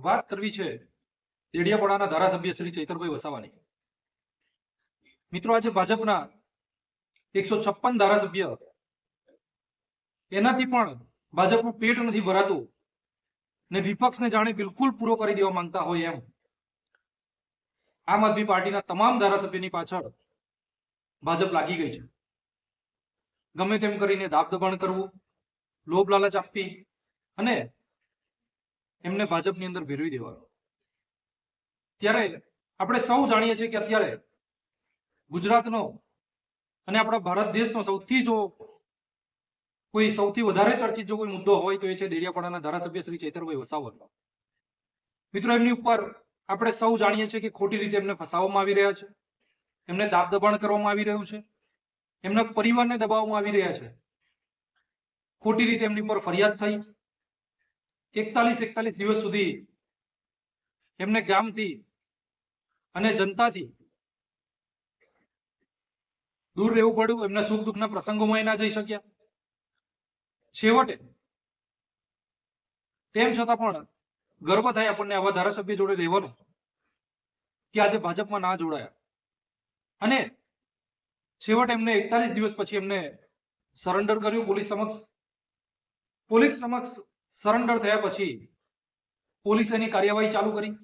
વાત કરવી છે દેડિયાપાડાના ધારાસભ્ય શ્રી ચૈતરભાઈ વસાવાની. મિત્રો, આજે ભાજપના એકસો છપ્પન ધારાસભ્ય એનાથી પણ ભાજપનું પેટ નથી ભરાતું ને વિપક્ષને જાણે બિલકુલ પૂરો કરી દેવા માંગતા હોય એમ. આમ આદમી પાર્ટીના તમામ ધારાસભ્યની પાછળ ભાજપ લાગી ગઈ છે. ગમે તેમ કરીને દાબ દબાણ કરવું, લોભ લાલચ આપવી અને એમને ભાજપની અંદર ભેરવી દેવાનો. ત્યારે આપણે સૌ જાણીએ છીએ કે અત્યારે ગુજરાતનો અને આપણા ભારત દેશનો સૌથી જો કોઈ સૌથી વધારે ચર્ચિત જો કોઈ મુદ્દો હોય તો એ છે દેડિયાપાડાના ધારાસભ્ય શ્રી ચેતરભાઈ વસાવરનો મિત્રો, એમની ઉપર આપણે સૌ જાણીએ છીએ કે ખોટી રીતે એમને ફસાવવામાં આવી રહ્યા છે. એમને દાબ દબાણ કરવામાં આવી રહ્યું છે. એમના પરિવારને દબાવવામાં આવી રહ્યા છે. ખોટી રીતે એમની પર ફરિયાદ થઈ. એકતાલીસ એકતાલીસ દિવસ સુધી એમને ગામથી અને જનતાથી દૂર રહેવું પડ્યું. એમના સુખ દુઃખના પ્રસંગોમાં ના જઈ શક્યા. છેવટે તેમ છતાં પણ ગર્વ થાય આપણને આવા ધારાસભ્ય જોડે રહેવાનો કે આજે ભાજપમાં ના જોડાયા. અને છેવટે એમને એકતાલીસ દિવસ પછી એમને સરેન્ડર કર્યું. પોલીસ સમક્ષ પોલીસ સમક્ષ સરેન્ડર થયા પછી પોલીસે એની કાર્યવાહી ચાલુ કરી.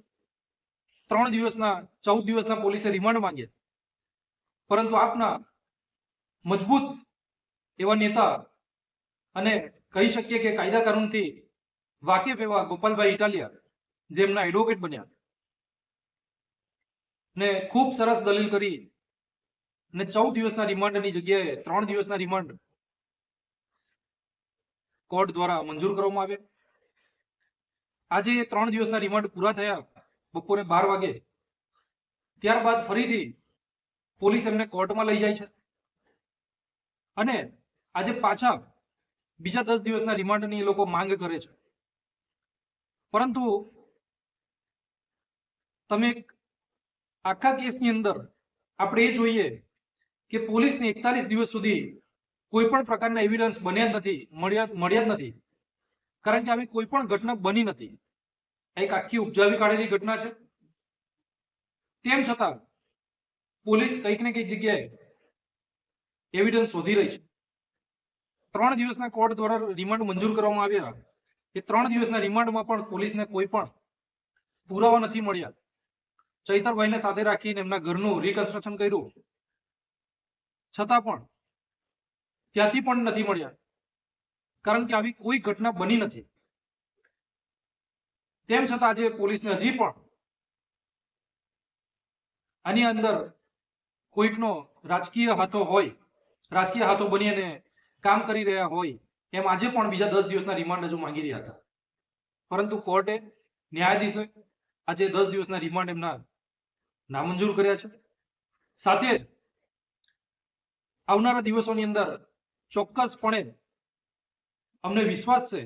ત્રણ દિવસના, ચૌદ દિવસના પોલીસે રિમાન્ડ માંગ્યા. પરંતુ આપના મજબૂત એવા નેતા અને કહી શકીએ કે કાયદા કાનૂનથી વાકેફ એવા ગોપાલભાઈ ઇટાલિયા જેમના એડવોકેટ બન્યા ને ખૂબ સરસ દલીલ કરી ને ચૌદ દિવસના રિમાન્ડની જગ્યાએ ત્રણ દિવસના રિમાન્ડ કોર્ટ દ્વારા મંજૂર કરવામાં આવે આજે ત્રણ દિવસના રિમાન્ડ પૂરા થયા બપોરે બાર વાગે. ત્યારબાદ ફરીથી પોલીસ એમને કોર્ટમાં લઈ જાય છે. અને આજે પાછા બીજા દસ દિવસના રિમાન્ડની એ લોકો માંગ કરે છે. પરંતુ તમે આખા કેસની અંદર આપણે એ જોઈએ કે પોલીસને એકતાલીસ દિવસ સુધી કોઈ પણ પ્રકારના એવિડન્સ બન્યા નથી, મળ્યા નથી. કારણ કે આવી કોઈ પણ ઘટના બની નથી. એક આખી ઉપજાવી કાઢેલી ઘટના છે. તેમ છતાં, પોલીસ કંઈક ને કંઈક જગ્યાએ એવિડન્સ શોધી રહી છે. ત્રણ દિવસના કોર્ટ દ્વારા રિમાન્ડ મંજૂર કરવામાં આવ્યા. એ ત્રણ દિવસના રિમાન્ડમાં પણ પોલીસને કોઈ પણ પુરાવા નથી મળ્યા. ચૈતરભાઈને સાથે રાખીને એમના ઘરનું રિકન્સ્ટ્રક્શન કર્યું. છતાં પણ ત્યાંથી પણ નથી મળ્યા. કારણ કે આવી કોઈ ઘટના બની નથી. તેમ છતાં આજે પોલીસને હજી પણ આની અંદર કોઈકનો રાજકીય હાથો હોય, રાજકીય હાથો બની અને કામ કરી રહ્યા હોય, એમ આજે પણ બીજા દસ દિવસના રિમાન્ડ હજુ માંગી રહ્યા હતા. પરંતુ કોર્ટે ન્યાયાધીશે આજે દસ દિવસના રિમાન્ડ એમના નામંજૂર કર્યા છે. સાથે જ આવનારા દિવસોની અંદર ચોક્કસપણે અમને વિશ્વાસ છે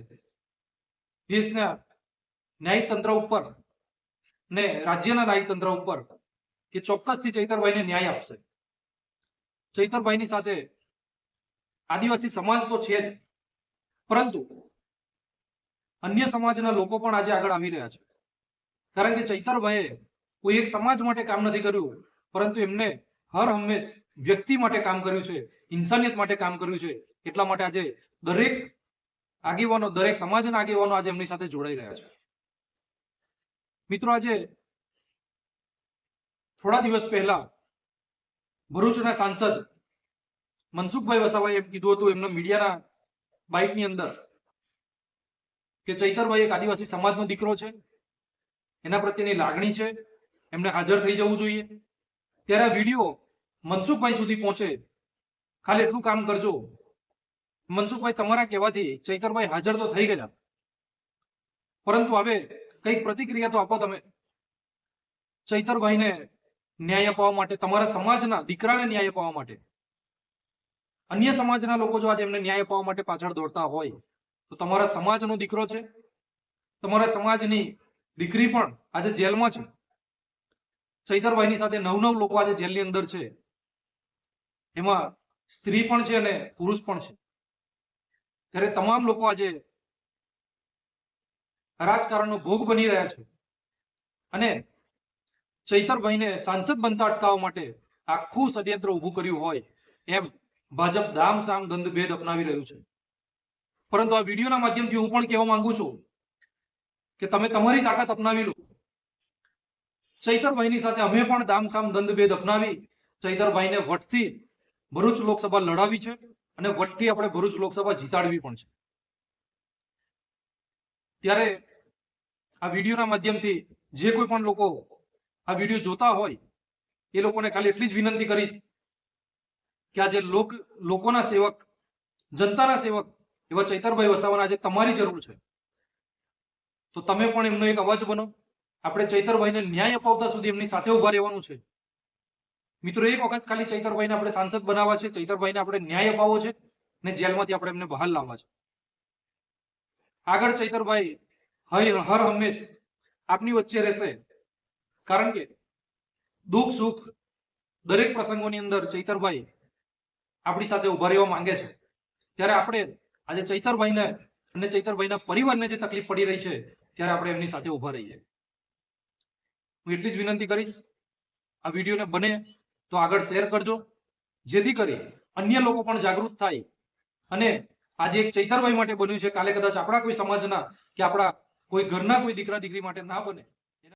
દેશના ન્યાયતંત્ર ઉપર ને રાજ્યના ન્યાયતંત્ર ઉપર કે ચોક્કસથી ચૈતરભાઈને ન્યાય આપશે. ચૈતરભાઈની સાથે આદિવાસી સમાજ તો છે જ, પરંતુ અન્ય સમાજના લોકો પણ આજે આગળ આવી રહ્યા છે. કારણ કે ચૈતરભાઈએ કોઈ એક સમાજ માટે કામ નથી કર્યું, પરંતુ એમને હર હંમેશ વ્યક્તિ માટે કામ કર્યું છે, ઇન્સાનિયત માટે કામ કર્યું છે, એટલા માટે આજે દરેક આગેવાનો, દરેક સમાજના આગેવાનો આજે એમની સાથે જોડાઈ રહ્યા છે. મિત્રો, આજે થોડા દિવસ પહેલા ભરૂચના સાંસદ મનસુખભાઈ વસાવાએ એમ કીધું હતું, એમના મીડિયાના બાઇકની અંદર કે ચૈતરભાઈ એક આદિવાસી સમાજનો દીકરો છે, એના પ્રત્યેની લાગણી છે, એમને હાજર થઈ જવું જોઈએ. ત્યારે વીડિયો મનસુખભાઈ સુધી પહોંચે. ખાલી એટલું કામ કરજો. મનસુખભાઈ તમારા કહેવાથી ચૈતરભાઈ હાજર તો થઈ ગયા. પરંતુ હવે કંઈક પ્રતિક્રિયા તો આપો તમે. ચૈતરભાઈને ન્યાય અપાવવા માટે, તમારા સમાજના દીકરાને ન્યાય અપાવવા માટે. અન્ય સમાજના લોકો જો આજે એમને ન્યાય અપાવવા માટે પાછળ દોડતા હોય, તો તમારા સમાજનો દીકરો છે. તમારા સમાજની દીકરી પણ આજે જેલમાં છે. ચૈતરભાઈની સાથે નવ નવ લોકો આજે જેલની અંદર છે. એમાં સ્ત્રી પણ છે અને પુરુષ પણ છે. ત્યારે તમામ લોકો આજે રાજકારણનો ભોગ બની રહ્યા છે. અને ચૈતરભાઈને સાંસદ બનતા અટકાવવા માટે આખું ષડયંત્ર ઊભું કર્યું હોય એમ ભાજપ ધામ સામ ધંધ ભેદ અપનાવી રહ્યું છે. પરંતુ આ વિડીયોના માધ્યમથી હું પણ કહેવા માંગુ છું કે તમે તમારી તાકાત અપનાવી લો. ચૈતરભાઈની સાથે અમે પણ દામસામ ધંધ ભેદ અપનાવી ચૈતરભાઈને વટથી ભરૂચ લોકસભા લડાવી છે અને વટથી આપણે ભરૂચ લોકસભા જીતાડવી પણ છે. ત્યારે આ વિડીયોના માધ્યમથી જે કોઈ પણ લોકો આ વીડિયો જોતા હોય, એ લોકોને ખાલી એટલી જ વિનંતી કરીશ કે આજે લોક, લોકોના સેવક, જનતાના સેવક એવા ચૈતરભાઈ વસાવાના આજે તમારી જરૂર છે. તો તમે પણ એમનો એક અવાજ બનો. આપણે ચૈતરભાઈને ન્યાય અપાવતા સુધી એમની સાથે ઊભા રહેવાનું છે. મિત્રો, એક વખત ખાલી ચૈતરભાઈને આપણે સાંસદ બનાવવા છે. ચૈતરભાઈને આપણે ન્યાય અપાવવો છે ને જેલમાંથી આપણે એમને બહાર લાવવા છે. આગળ ચૈતરભાઈ, હર હંમેશ આપની વચ્ચે રહેશે. કારણ કે દુઃખ, સુખ દરેક પ્રસંગોની અંદર ચૈતરભાઈ આપણી સાથે ઊભા રહેવા માંગે છે. ત્યારે આપણે આજે ચૈતરભાઈને અને ચૈતરભાઈના પરિવારને જે તકલીફ પડી રહી છે, ત્યારે આપણે એમની સાથે ઊભા રહીએ. હું એટલી જ વિનંતી કરીશ, આ વિડીયોને બને તો આગળ શેર કરજો. જેથી કરી અન્ય લોકો પણ જાગૃત થાય. અને આજે એક ચૈતરભાઈ માટે બન્યું છે. કાલે કદાચ આપણા કોઈ સમાજના કે આપણા કોઈ ઘરના કોઈ દીકરા દીકરી માટે ના બને.